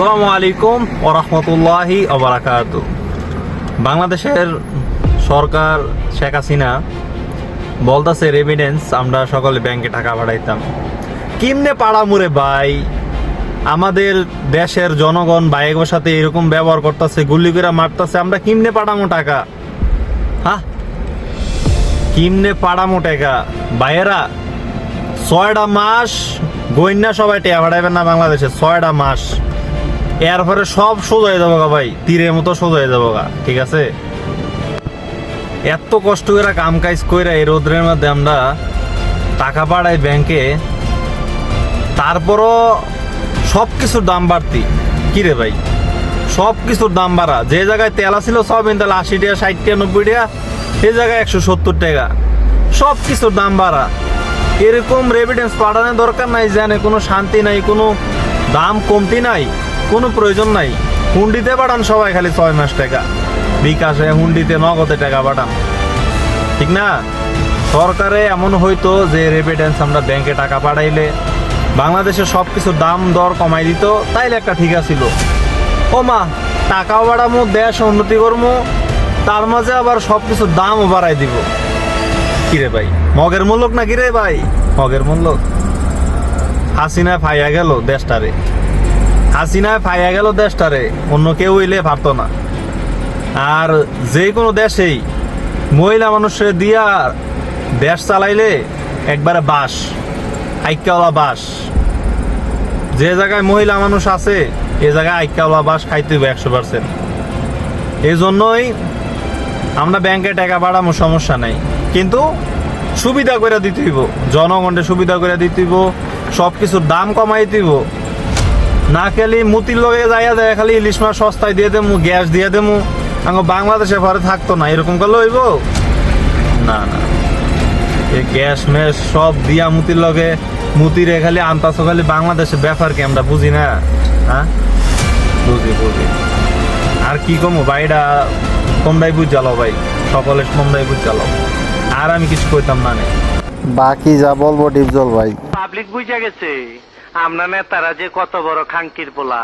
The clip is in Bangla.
আসসালামু আলাইকুম ওরহমতুল্লাহি অবরাকাত বাংলাদেশের সরকার শেখ হাসিনা বলতেছে রেমিডেন্স আমরা সকলে ব্যাংকে টাকা পাঠাইতাম। কিমনে পাড়ামুরে ভাই? আমাদের দেশের জনগণ ভাইয়ের সাথে এরকম ব্যবহার করতেছে, গুলি করে মারতেছে, আমরা কিমনে পাঠামো টাকা? হ্যাঁ কিমনে পাড়ামো টাকা? ভাইয়েরা ছয়টা মাস গইন্যা সবাই টেয়া পাঠাইবেন না বাংলাদেশে ছয়টা মাস। এরপরে সব সোজা হয়ে যাব ভাই, তীরের মতো সোজা হয়ে যাব ঠিক আছে? এত কষ্ট করে কাম কাজ করে এই রোদ্রের মধ্যে আমরা টাকা পাঠাই ব্যাংকে, তারপরও সব কিছুর দাম বাড়তি। কি রে ভাই? সব কিছুর দাম বাড়া। যে জায়গায় তেল ছিল সব তাহলে আশি টাকা, ষাট টাকা, নব্বই টাকা, সে জায়গায় একশো সত্তর টাকা। সব কিছুর দাম বাড়া। এরকম রেভিডেন্স পাঠানোর দরকার নাই জানে কোনো শান্তি নাই, কোনো দাম কমতি নাই। কোনো প্রয়োজন নাই। হুন্ডিতে পাঠান সবাই, খালি ছয় মাস টাকা। বিকাশে হুন্ডিতে নগদে টাকা পাঠান ঠিক না? সরকারে এমন হইতো যে রেভিডেন্স আমরা ব্যাংকে টাকা পাঠাইলে বাংলাদেশে সব কিছুর দাম দর কমাই দিত, তাইলে একটা ঠিক আছিল। ও মা, টাকাও বাড়ামো দেশ উন্নতি করব তার মাঝে আবার সব কিছুর দামও বাড়াই দিব। কিরে ভাই, মগের মূল্যক না কিরে ভাই? মগের মূল্যক। হাসিনা ফাইয়া গেল দেশটারে। হাসিনায় ফাইয়া গেল দেশটারে, অন্য কেউ হইলে পারতো না। আর যে কোনো দেশেই মহিলা মানুষের দিয়া দেশ চালাইলে একবারে বাস আইকাওয়ালা বাস। যে জায়গায় মহিলা মানুষ আছে, এ জায়গায় আইকাওয়ালা বাস খাইতে হবে একশো পার্সেন্ট এই জন্যই আমরা ব্যাংকে টাকা বাড়ামো সমস্যা নাই। কিন্তু সুবিধা করে দিতে হইব, জনগণের সুবিধা করে দিতে হইব সব কিছুর দাম কমাই দিব না খেলি মুতির লগে যাইয়া যায় খালি ইলিশ মাছ সস্তায় দিয়ে দেবো গ্যাস দিয়ে দেবো আঙ্গ বাংলাদেশে পরে থাকতো না এরকম করলে হইব? না না। এই গ্যাস ম্যাস সব দিয়া মুতির লগে মুতিরে খালি আনতাছো খালি বাংলাদেশে ব্যাপার কি আমরা বুঝি না? হ্যাঁ? বুঝি বুঝি। আর কি কমো ভাইটা তোমরাই বুঝ জ্বালো ভাই সকলে তোমরাই বুঝ জ্বালো আর আমি কিছু কইতাম না নে। বাকি যা বলব ডিপজল ভাই। পাবলিক বুঝে গেছে। আমরা নেতারা যে কত বড় খাঙ্কির পোলা।